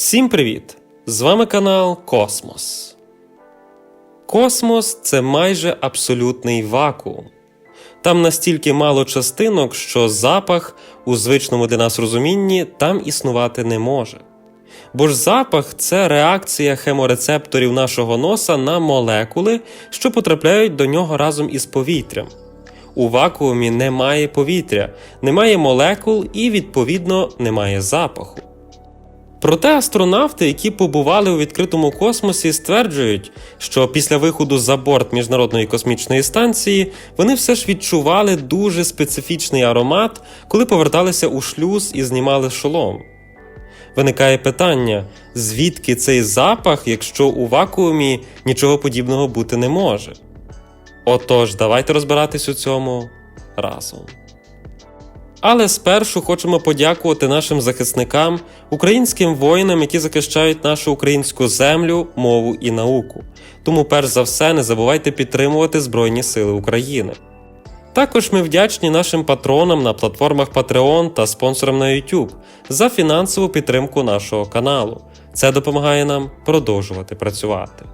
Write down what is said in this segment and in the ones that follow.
Всім привіт! З вами канал Космос. Космос це майже абсолютний вакуум. Там настільки мало частинок, що запах у звичному для нас розумінні там існувати не може. Бо ж запах це реакція хеморецепторів нашого носа на молекули, що потрапляють до нього разом із повітрям. У вакуумі немає повітря, немає молекул і, відповідно, немає запаху. Проте астронавти, які побували у відкритому космосі, стверджують, що після виходу за борт міжнародної космічної станції вони все ж відчували дуже специфічний аромат, коли поверталися у шлюз і знімали шолом. Виникає питання, звідки цей запах, якщо у вакуумі нічого подібного бути не може. Отож, давайте розбиратись у цьому разом. Але спершу хочемо подякувати нашим захисникам, українським воїнам, які захищають нашу українську землю, мову і науку. Тому, перш за все, не забувайте підтримувати Збройні Сили України. Також ми вдячні нашим патронам на платформах Patreon та спонсорам на YouTube за фінансову підтримку нашого каналу. Це допомагає нам продовжувати працювати.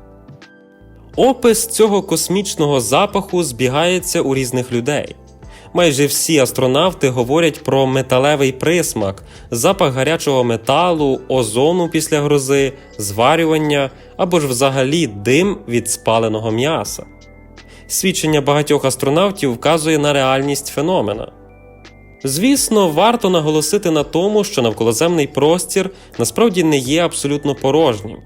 Опис цього космічного запаху збігається у різних людей. Майже всі астронавти говорять про металевий присмак, запах гарячого металу, озону після грози, зварювання або ж взагалі дим від спаленого м'яса. Свідчення багатьох астронавтів вказує на реальність феномена. Звісно, варто наголосити на тому, що навколоземний простір насправді не є абсолютно порожнім.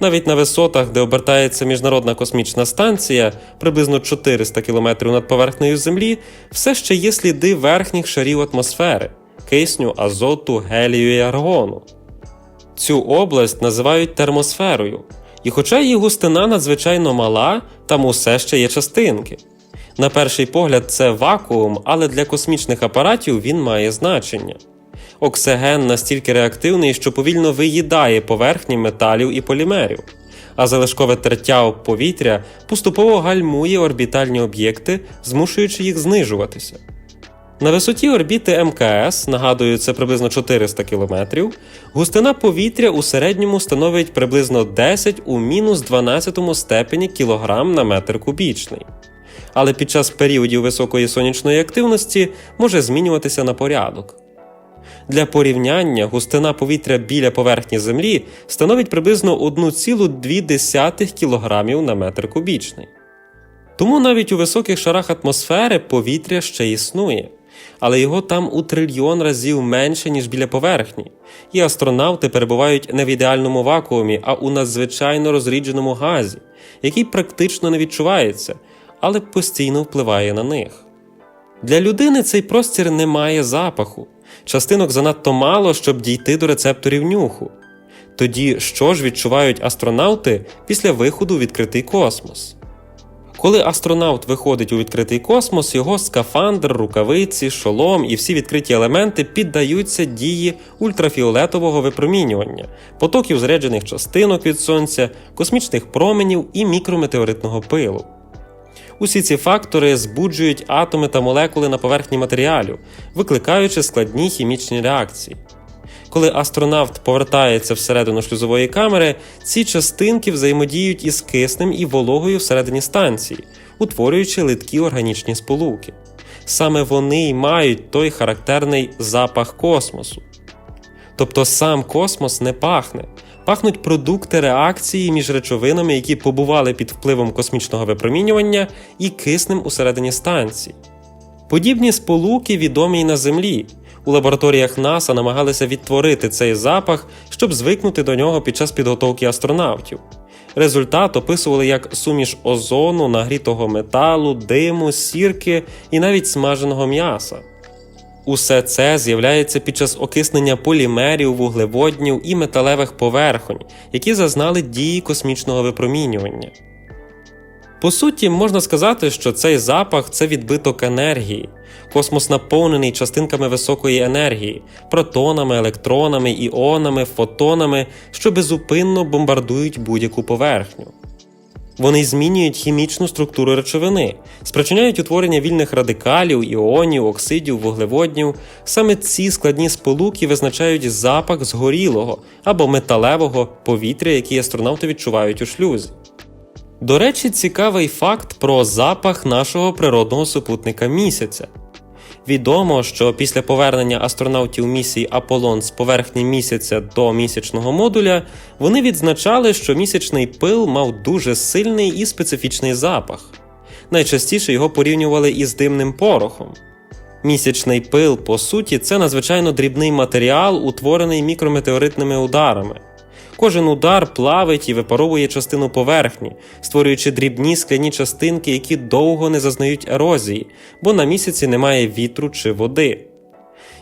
Навіть на висотах, де обертається міжнародна космічна станція, приблизно 400 км над поверхнею Землі, все ще є сліди верхніх шарів атмосфери кисню, азоту, гелію і аргону. Цю область називають термосферою, і хоча її густина надзвичайно мала, там усе ще є частинки. На перший погляд, це вакуум, але для космічних апаратів він має значення. Оксиген настільки реактивний, що повільно виїдає поверхні металів і полімерів, а залишкове тертя повітря поступово гальмує орбітальні об'єкти, змушуючи їх знижуватися. На висоті орбіти МКС, нагадую, це приблизно 400 км, густина повітря у середньому становить приблизно 10 у мінус 12 степені кілограм на метр кубічний. Але під час періодів високої сонячної активності може змінюватися на порядок. Для порівняння густина повітря біля поверхні Землі становить приблизно 1,2 кг на метр кубічний. Тому навіть у високих шарах атмосфери повітря ще існує, але його там у трильйон разів менше, ніж біля поверхні, і астронавти перебувають не в ідеальному вакуумі, а у надзвичайно розрідженому газі, який практично не відчувається, але постійно впливає на них. Для людини цей простір не має запаху, частинок занадто мало, щоб дійти до рецепторів нюху. Тоді що ж відчувають астронавти після виходу у відкритий космос? Коли астронавт виходить у відкритий космос, його скафандр, рукавиці, шолом і всі відкриті елементи піддаються дії ультрафіолетового випромінювання, потоків заряджених частинок від сонця, космічних променів і мікрометеоритного пилу. Усі ці фактори збуджують атоми та молекули на поверхні матеріалів, викликаючи складні хімічні реакції. Коли астронавт повертається всередину шлюзової камери, ці частинки взаємодіють із киснем і вологою всередині станції, утворюючи литкі органічні сполуки. Саме вони й мають той характерний запах космосу. Тобто сам космос не пахне, пахнуть продукти реакції між речовинами, які побували під впливом космічного випромінювання і киснем усередині станції. Подібні сполуки відомі й на Землі. У лабораторіях НАСА намагалися відтворити цей запах, щоб звикнути до нього під час підготовки астронавтів. Результат описували як суміш озону, нагрітого металу, диму, сірки і навіть смаженого м'яса. Усе це з'являється під час окиснення полімерів, вуглеводнів і металевих поверхонь, які зазнали дії космічного випромінювання. По суті, можна сказати, що цей запах це відбиток енергії. Космос наповнений частинками високої енергії, протонами, електронами, іонами, фотонами, що безупинно бомбардують будь-яку поверхню. Вони змінюють хімічну структуру речовини, спричиняють утворення вільних радикалів, іонів, оксидів, вуглеводнів. Саме ці складні сполуки визначають запах згорілого або металевого повітря, який астронавти відчувають у шлюзі. До речі, цікавий факт про запах нашого природного супутника місяця. Відомо, що після повернення астронавтів місії Аполлон з поверхні місяця до місячного модуля вони відзначали, що місячний пил мав дуже сильний і специфічний запах. Найчастіше його порівнювали із димним порохом. Місячний пил, по суті, це надзвичайно дрібний матеріал, утворений мікрометеоритними ударами. Кожен удар плавить і випаровує частину поверхні, створюючи дрібні скляні частинки, які довго не зазнають ерозії, бо на місяці немає вітру чи води.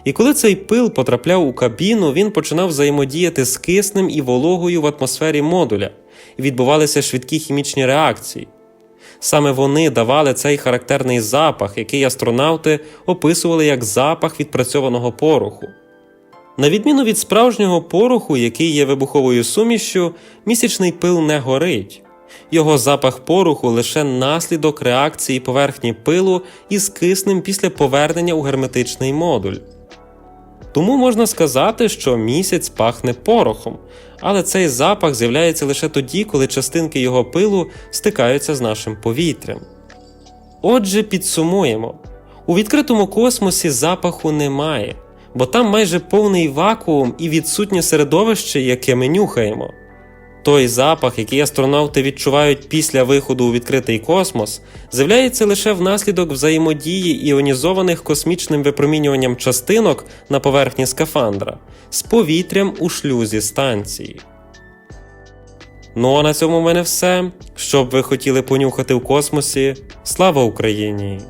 І коли цей пил потрапляв у кабіну, він починав взаємодіяти з киснем і вологою в атмосфері модуля, і відбувалися швидкі хімічні реакції. Саме вони давали цей характерний запах, який астронавти описували як запах відпрацьованого пороху. На відміну від справжнього пороху, який є вибуховою сумішшю, місячний пил не горить. Його запах пороху лише наслідок реакції поверхні пилу із киснем після повернення у герметичний модуль. Тому можна сказати, що місяць пахне порохом, але цей запах з'являється лише тоді, коли частинки його пилу стикаються з нашим повітрям. Отже, підсумуємо: у відкритому космосі запаху немає, бо там майже повний вакуум і відсутнє середовище, яке ми нюхаємо. Той запах, який астронавти відчувають після виходу у відкритий космос, з'являється лише внаслідок взаємодії іонізованих космічним випромінюванням частинок на поверхні скафандра з повітрям у шлюзі станції. Ну а на цьому в мене все. Що б ви хотіли понюхати в космосі? Слава Україні!